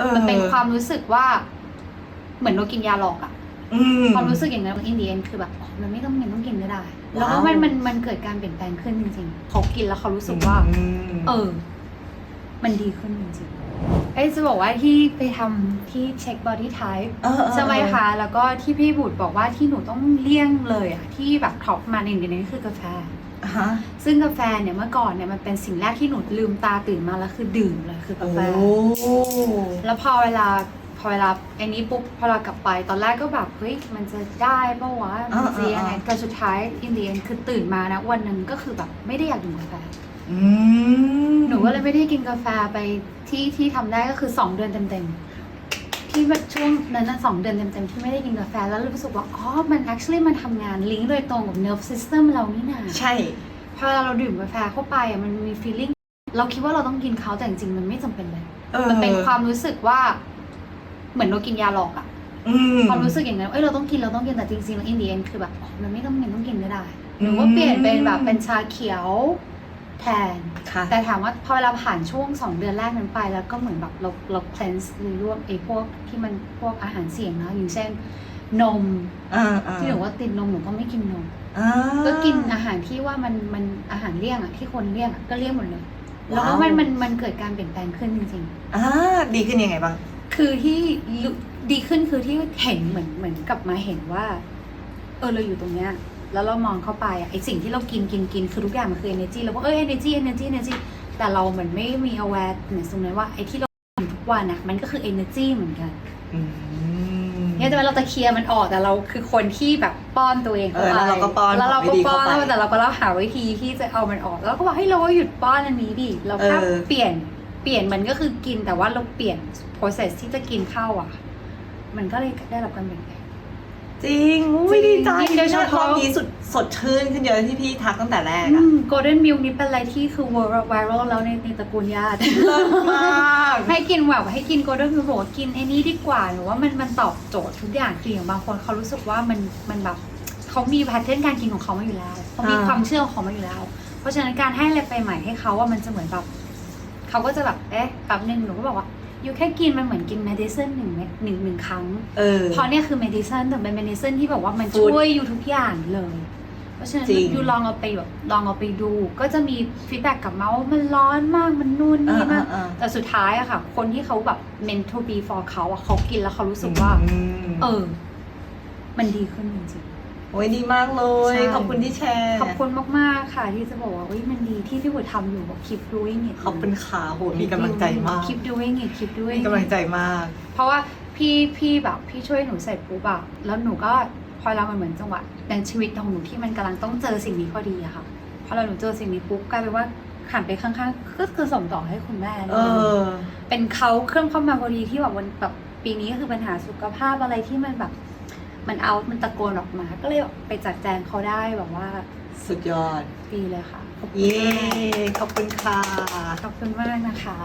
ออ มันเป็นความรู้สึกว่า เหมือนเรากินยาหลอกอะอืม ความรู้สึกอย่างนั้นอินเดียนคือแบบอ๋อมันไม่ต้องกินต้องกินก็ได้ แล้วก็ว้าวมันมันมันเกิดการเปลี่ยนแปลงขึ้นจริงๆเขากินแล้วเขารู้สึกว่า อืม เออ มันดีขึ้นจริงๆไอ้จะบอกว่าที่ไปทำที่เช็คบอดี้ไทป์เออเออ ใช่ไหมคะ แล้วก็ที่พี่บุตรบอกว่าที่หนูต้องเลี่ยงเลยอะที่แบบท็อปมาในเดือนนี้คือกาแฟอ่าฮะ ซึ่งกาแฟเนี่ยเมื่อก่อนเนี่ยมันเป็นสิ่งแรกที่หนูลืมตาตื่นมาแล้วคือดื่มเลยคือกาโอ้แฟแล้วพอเวลาพอเวลาไอ้นี้ปุ๊บพอเรากลับไปตอนแรกก็แบบเฮ้ยมันจะได้ปะวะมันจะยังไงแต่สุดท้ายอินเดียนคือตื่นมานะวันหนึ่งก็คือแบบไม่ได้อยากดื่มกาแฟอืมหนูก็เลยไม่ได้กินกาแฟไปที่ที่ทำได้ก็คือ2เดือนเต็มๆ ที่แบบช่วงนั้นนะสองเดือนเต็มๆที่ไม่ได้กินกาแฟแล้วรู้สึกว่าอ๋อมัน actually มันทำงานลิงก์โดยตรงกับ nerve system เรานี่นาใช่พอเวลาเราดื่มกาแฟเข้าไปอะมันมี feeling เราคิดว่าเราต้องกินเขาแต่จริงๆมันไม่จำเป็นเลยเออมันเป็นความรู้สึกว่า เหมือนเรากินยาหลอกอะอืมความรู้สึกอย่างนั้นเอ้ยเราต้องกินเราต้องกินแต่จริงๆแล้วอินเดียนคือแบบอ๋อมันไม่ต้องกินต้องกินก็ได้ หรือว่าอืมเปลี่ยนเป็นแบบเป็นชาเขียว แทน ค่ะ แต่ถามว่าพอเวลาผ่านช่วง 2 เดือนแรกนั้นไป แล้วก็เหมือนแบบเราเรา cleanse หรือรวมไอ้พวกที่มันพวกอาหารเสี่ยงนะอย่างเช่น นมอ่าอ่าที่หนูว่าติดนมหนูก็ไม่กินนม อ่า ก็กินอาหารที่ว่ามันมันอาหารเลี่ยงอะที่คนเลี่ยงอะก็เลี่ยงหมดเลย แล้วก็ว้าว มันมันมันเกิดการเปลี่ยนแปลงขึ้นจริงอ่าดีขึ้นยังไงบ้าง ๆ คือที่รู้ดีขึ้นคือที่เห็นเหมือนเหมือนกลับมาเห็นว่า เออเราอยู่ตรงเนี้ย แล้วเรามองเข้าไปอะไอสิ่งที่เรากินกินกินคือทุกอย่างมันคือ energy เราก็เออ energy energy energy แต่เราเหมือนไม่มี awareness ตรงนั้นว่าไอที่เรากินทุกวันอะมันก็คือ energy เหมือนกันอืมเนี่ยแต่ว่าเราจะเคลียร์มันออกแต่เราคือคนที่แบบป้อนตัวเองเข้าเออไปแล้วเราก็ป้อนแล้วเราก็วิธีป้อนเข้าไปแต่เราก็เราหาวิธีที่จะเอามันออกแล้วก็บอกให้เราว่าหยุดป้อนอันนี้ดิเราแค่เออเปลี่ยนเปลี่ยนมันก็คือกินแต่ว่าเราเปลี่ยน process ที่จะกินข้าวอะ มันก็เลยได้รับการเปลี่ยนแปลง จริงอุ้ยจริดีงใจยิ่งโดยเฉพาะ รอบนี้สุดสดชื่นขึ้นเยอะที่พี่ทักตั้งแต่แรกอือะม golden milk นี่เป็นอะไรที่คือ viral แล้วในในตระกูลญาติ เลิศมาก ให้กินแบบให้กิน golden milk บอกว่ากินไอ้นี้ดีกว่าหรือว่ามันมันตอบโจทย์ทุกอย่างคืออย่างบางคนเขารู้สึกว่ามันมันแบบเขามีแพทเทิร์นการกินของเขามาอยู่แล้วเขามีอ่า ความเชื่อของเขามาอยู่แล้ว เพราะฉะนั้นการให้อะไรไปใหม่ให้เขาว่ามันจะเหมือนแบบเขาก็จะแบบเอ๊ะแป๊บนึงหนูก็บอกว่า อยู่แค่กินมันเหมือนกิน medicine หนึ่งเม็ดหนึ่งหนึ่งครั้ง เออ เพราะเนี่ยคือ medicine แต่เป็น medicine ที่แบบว่ามัน Food ช่วยอยู่ทุกอย่างเลย เพราะฉะนั้นจริงยูลองเอาไปแบบลองเอาไปดู ก็จะมีฟีดแบ็กกลับมาว่ามันร้อนมากมันนู่นนี่มากอ่าแต่สุดท้ายอะค่ะ คนที่เขาแบบ meant to be for เขาอะเขากินแล้วเขารู้สึกว่าอืมเออ มันดีขึ้นจริง โอ้ยดีมากเลย ใช่ ขอบคุณที่แชร์ๆขอบคุณมากๆค่ะ ที่จะบอกว่าเฮ้ยมันดีที่พี่บุตรทำอยู่บอก keep doing it ขอบคุณขาโหมีกำลังใจมาก keep doing it keep มี doing กำลัง it ใจมาก เพราะว่าพี่พี่แบบพี่ช่วยหนูเสร็จปุ๊บอะแล้วหนูก็พอเรามันเหมือนจังหวะในชีวิตของหนูที่มันกำลังต้องเจอสิ่งนี้พอดีอะค่ะ พอเราหนูเจอสิ่งนี้ปุ๊บกลายเป็นว่าหันไปข้างๆก็คือส่งต่อให้คุณแม่เลเอยอเป็นเขาเครื่องเข้ามาพอดีที่แบบวันแบบปีนี้ก็คือปัญหาสุขภาพอะไรที่มันแบบ มันเอามันตะโกนออกมา ก็เลยไปจัดแจงเขาได้แบบว่าสุดยอด ดีเลยค่ะ ขอบคุณเย้ มากขอบคุณค่ะ ขอบคุณมากนะคะ